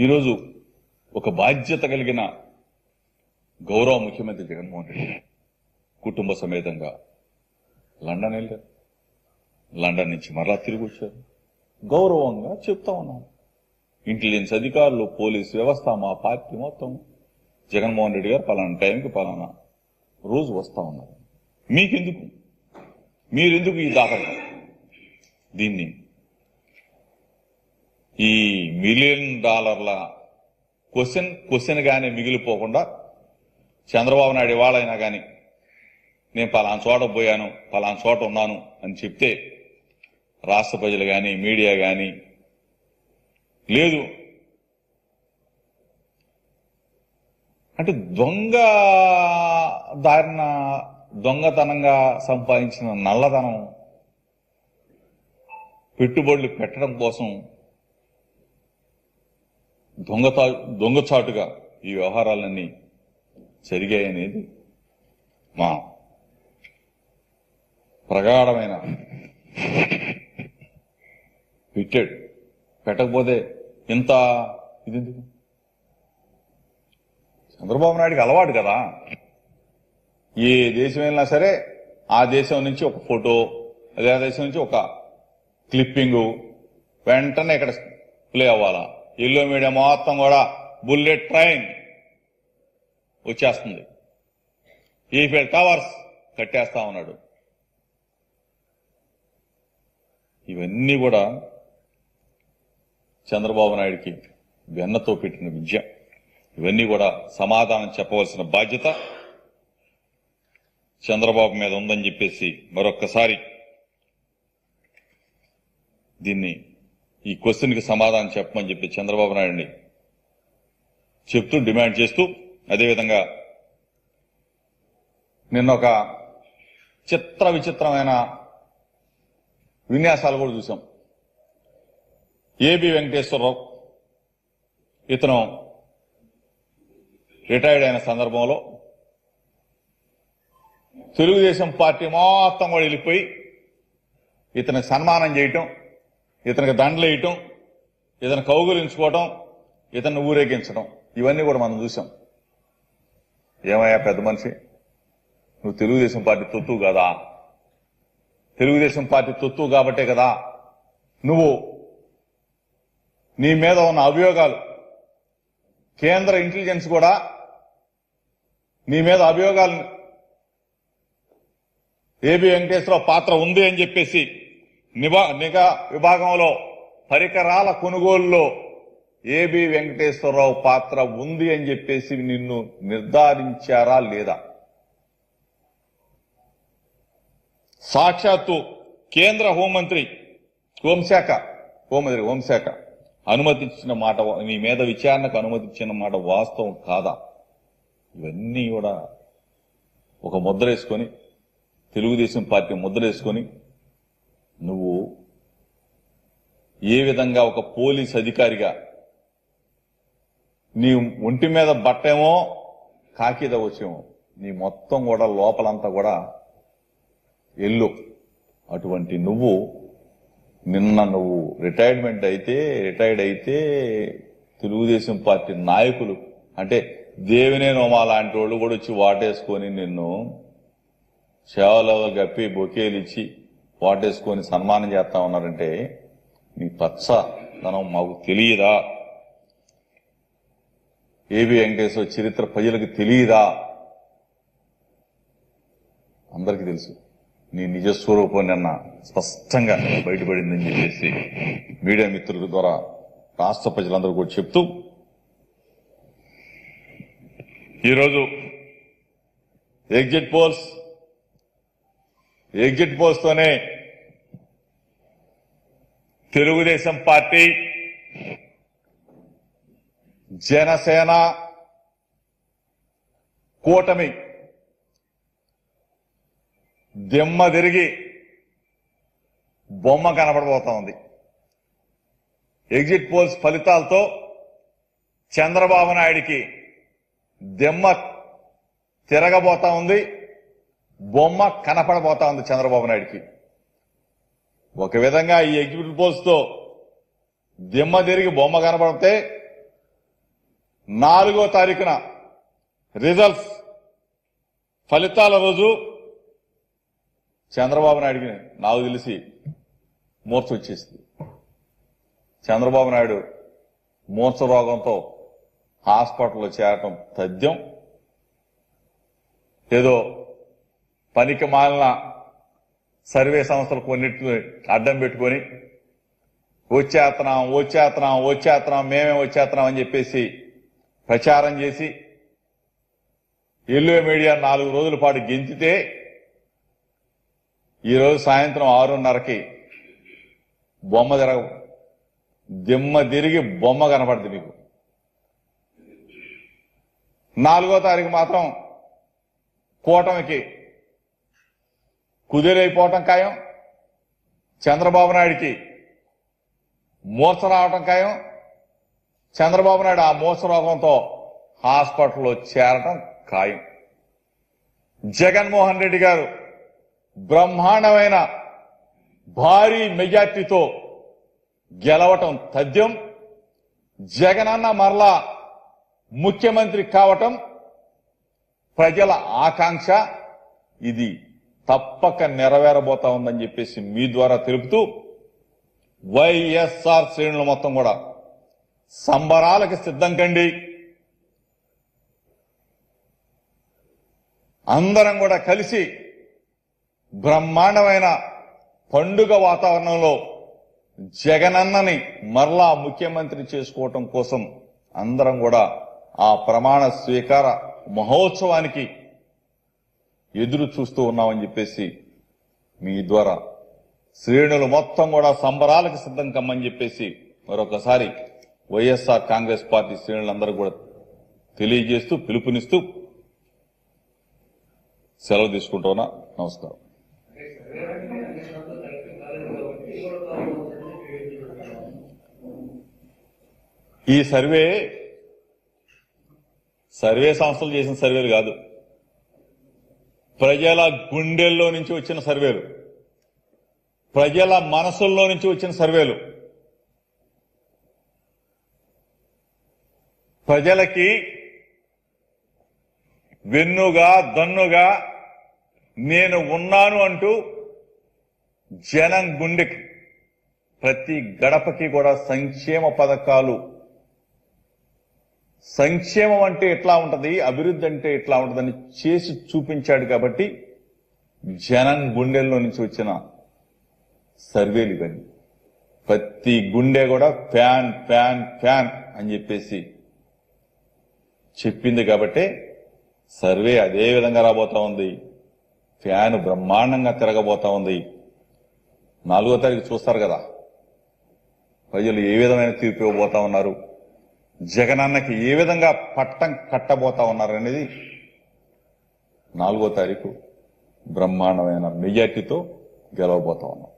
ఈరోజు ఒక బాధ్యత కలిగిన గౌరవ ముఖ్యమంత్రి జగన్మోహన్ రెడ్డి కుటుంబ సమేతంగా లండన్ వెళ్ళారు. లండన్ నుంచి మరలా తిరిగి వచ్చారు. గౌరవంగా చెప్తా ఉన్నాం. ఇంటెలిజెన్స్ అధికారులు పోలీస్ వ్యవస్థ మా పార్టీ మొత్తం జగన్మోహన్ రెడ్డి గారు పలానా టైంకి పలానా రోజు వస్తా ఉన్నారు. మీకెందుకు? మీరెందుకు ఈ దాఖలు? దీన్ని ఈ మిలియన్ డాలర్ల క్వశ్చన్ క్వశ్చన్ గానే మిగిలిపోకుండా చంద్రబాబు నాయుడు ఇవాళైనా కానీ నేను పలానా చోట పోయాను పలానా చోట ఉన్నాను అని చెప్తే రాష్ట్ర ప్రజలు కానీ మీడియా కానీ లేదు. అంటే దొంగ దారిన దొంగతనంగా సంపాదించిన నల్లధనం పెట్టుబడులు పెట్టడం కోసం దొంగతా దొంగచాటుగా ఈ వ్యవహారాలన్నీ జరిగాయనేది మా ప్రగాఢమైన ఫిట్టెడ్ పెట్టకపోతే ఇంత ఇది చంద్రబాబు నాయుడికి అలవాటు కదా. ఏ దేశం వెళ్ళినా సరే ఆ దేశం నుంచి ఒక ఫోటో అదే దేశం నుంచి ఒక క్లిప్పింగు వెంటనే ఇక్కడ ప్లే అవ్వాలా? ఎల్లో మీడియా మొత్తం కూడా బుల్లెట్ ట్రైన్ వచ్చేస్తుంది. ఈఫెల్ టవర్స్ కట్టేస్తా ఉన్నాడు. ఇవన్నీ కూడా చంద్రబాబు నాయుడికి వెన్నతో పెట్టిన విద్య. ఇవన్నీ కూడా సమాధానం చెప్పవలసిన బాధ్యత చంద్రబాబు మీద ఉందని చెప్పేసి మరొక్కసారి దీన్ని ఈ క్వశ్చన్కి సమాధానం చెప్పమని చెప్పి చంద్రబాబు నాయుడిని చెప్తూ డిమాండ్ చేస్తూ అదేవిధంగా నిన్న ఒక చిత్ర విచిత్రమైన విన్యాసాలు కూడా చూసాం ఏబి వెంకటేశ్వరరావు ఇతను రిటైర్డ్ అయిన సందర్భంలో తెలుగుదేశం పార్టీ మొత్తం కూడా వెళ్ళిపోయి ఇతను సన్మానం చేయటం ఇతనికి దండలేయటం ఇతను కౌగులించుకోవటం ఇతన్ని ఊరేగించడం ఇవన్నీ కూడా మనం చూసాం ఏమయ్యా పెద్ద మనిషి? నువ్వు తెలుగుదేశం పార్టీ తొత్తు కదా? తెలుగుదేశం పార్టీ తొత్తు కాబట్టే కదా? నువ్వు నీ మీద ఉన్న అభియోగాలు కేంద్ర ఇంటెలిజెన్స్ కూడా నీ మీద అభియోగాలు. ఏబి వెంకటేశ్వరరావు పాత్ర ఉంది అని చెప్పేసి నిబా నిఘా విభాగంలో పరికరాల కొనుగోలులో ఏబి వెంకటేశ్వరరావు పాత్ర ఉంది అని చెప్పేసి నిన్ను నిర్ధారించారా లేదా? సాక్షాత్తు కేంద్ర హోంమంత్రి హోంశాఖ హోంమంత్రి హోంశాఖ అనుమతించిన మాట నీ మీద విచారణకు అనుమతించిన మాట వాస్తవం కాదా? ఇవన్నీ కూడా ఒక ముద్రేసుకొని తెలుగుదేశం పార్టీ ముద్రేసుకొని నువ్వు ఏ విధంగా ఒక పోలీస్ అధికారిగా నీ ఒంటి మీద బట్టేమో కాకిద వచ్చేమో నీ మొత్తం కూడా లోపలంతా కూడా ఎల్లు. అటువంటి నువ్వు నిన్న నువ్వు రిటైర్మెంట్ అయితే రిటైర్డ్ అయితే తెలుగుదేశం పార్టీ నాయకులు అంటే దేవినే నోమా లాంటి వాళ్ళు కూడా వచ్చి వాటేసుకొని నిన్ను సేవలో గప్పి బొకేలు ఇచ్చి వాటేసుకొని సన్మానం చేస్తా ఉన్నారంటే నీ పచ్చదనం మాకు తెలియదా? ఏబి వెంకటేశ్వర చరిత్ర ప్రజలకు తెలియదా? అందరికీ తెలుసు. నీ నిజస్వరూపం నిన్న స్పష్టంగా బయటపడిందని చెప్పేసి మీడియా మిత్రుల ద్వారా రాష్ట్ర ప్రజలందరూ కూడా చెప్తూ ఈరోజు ఎగ్జిట్ పోల్స్ ఎగ్జిట్ పోల్స్తోనే తెలుగుదేశం పార్టీ జనసేన కూటమి దిమ్మ తిరిగి బొమ్మ కనబడబోతా ఉంది. ఎగ్జిట్ పోల్స్ ఫలితాలతో చంద్రబాబు నాయుడికి దిమ్మ తిరగబోతా ఉంది. బొమ్మ కనపడబోతా ఉంది చంద్రబాబు నాయుడికి. ఒక విధంగా ఈ ఎగ్జిబిట్ పోల్స్తో దిమ్మ తిరిగి బొమ్మ కనపడితే నాలుగో తారీఖున రిజల్ట్స్ ఫలితాల రోజు చంద్రబాబు నాయుడికి నాకు తెలిసి మూర్చ వచ్చేసింది. చంద్రబాబు నాయుడు మూర్చ రోగంతో హాస్పిటల్లో చేరటం తథ్యం. ఏదో పనికి మాలిన సర్వే సంస్థలు కొన్నిటిని అడ్డం పెట్టుకొని వచ్చేస్తున్నాం వచ్చేస్తున్నాం వచ్చేస్తున్నాం మేమే వచ్చేస్తున్నాం అని చెప్పేసి ప్రచారం చేసి ఎల్లో మీడియా నాలుగు రోజుల పాటు గెంతితే ఈరోజు సాయంత్రం ఆరున్నరకి బొమ్మ తిరగ దిమ్మ తిరిగి బొమ్మ కనపడుతుంది మీకు. నాలుగో తారీఖు మాత్రం కూటమికి కుదేలైపోవటం ఖాయం. చంద్రబాబు నాయుడికి మూర్ఛ రావటం ఖాయం. చంద్రబాబు నాయుడు ఆ మూర్ఛ రోగంతో హాస్పిటల్లో చేరటం ఖాయం. జగన్మోహన్ రెడ్డి గారు బ్రహ్మాండమైన భారీ మెజార్టీతో గెలవటం తథ్యం. జగనన్న మరలా ముఖ్యమంత్రి కావటం ప్రజల ఆకాంక్ష. ఇది తప్పక నెరవేరబోతా ఉందని చెప్పేసి మీ ద్వారా తెలుపుతూ వైఎస్ఆర్ శ్రేణులు మొత్తం కూడా సంబరాలకు సిద్ధం కండి. అందరం కూడా కలిసి బ్రహ్మాండమైన పండుగ వాతావరణంలో జగనన్నని మరలా ముఖ్యమంత్రి చేసుకోవటం కోసం అందరం కూడా ఆ ప్రమాణ స్వీకార మహోత్సవానికి ఎదురు చూస్తూ ఉన్నామని చెప్పేసి మీ ద్వారా శ్రేణులు మొత్తం కూడా సంబరాలకు సిద్ధం కమ్మని చెప్పేసి మరొకసారి వైఎస్ఆర్ కాంగ్రెస్ పార్టీ శ్రేణులందరూ కూడా తెలియజేస్తూ పిలుపునిస్తూ సెలవు తీసుకుంటున్నా నమస్కారం. ఈ సర్వే సర్వే సంస్థలు చేసిన సర్వేలు కాదు. ప్రజల గుండెల్లో నుంచి వచ్చిన సర్వేలు. ప్రజల మనసుల్లో నుంచి వచ్చిన సర్వేలు. ప్రజలకి వెన్నుగా దన్నుగా నేను ఉన్నాను అంటూ జనం గుండెకి ప్రతి గడపకి కూడా సంక్షేమ పథకాలు సంక్షేమం అంటే ఎట్లా ఉంటుంది? అభివృద్ధి అంటే ఎట్లా ఉంటుందని చేసి చూపించాడు కాబట్టి జనం గుండెల్లో నుంచి వచ్చిన సర్వేలు ఇవన్నీ. ప్రతి గుండె కూడా ఫ్యాన్ ఫ్యాన్ ఫ్యాన్ అని చెప్పేసి చెప్పింది కాబట్టి సర్వే అదే విధంగా రాబోతా ఉంది. ఫ్యాన్ బ్రహ్మాండంగా తిరగబోతా ఉంది. నాలుగో తారీఖు చూస్తారు కదా. ప్రజలు ఏ విధమైన తీర్పు ఇవ్వబోతా ఉన్నారు? జగనన్నకి ఏ విధంగా పట్టం కట్టబోతా ఉన్నారనేది నాలుగో తారీఖు బ్రహ్మాండమైన మెజార్టీతో గెలవబోతా ఉన్నాం.